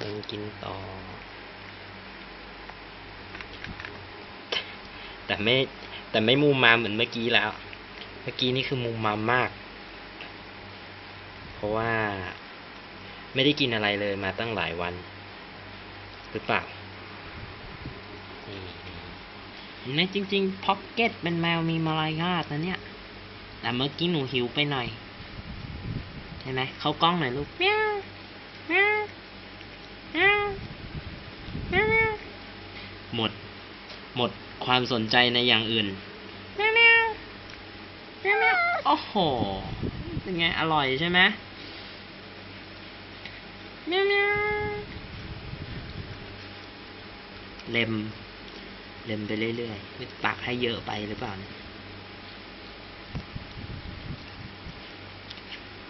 ยังกินต่อ แต่ไม่ แต่ไม่มูมามเหมือนเมื่อกี้แล้ว เมื่อกี้นี่คือมูมามมาก เพราะว่า ไม่ได้กินอะไรเลยมาตั้งหลายวัน หรือเปล่านี่นจริงๆพ็อกเก็ตเป็นแมวมีมารายาทนะเนี่ย แต่เมื่อกี้หนูหิวไปหน่อยใช่ไหม เข้ากล้องหน่อยลูกเมียวเมียวเมียวเมียวเมียว หมด หมดความสนใจในอย่างอื่นเมียวเมียวเมียวเมียวโอ้โหเป็นไง อร่อยใช่ไหมเมียวเมียวเล็ม เล็มไปเรื่อยๆไม่ตักให้เยอะไปหรือเปล่าเนี่ย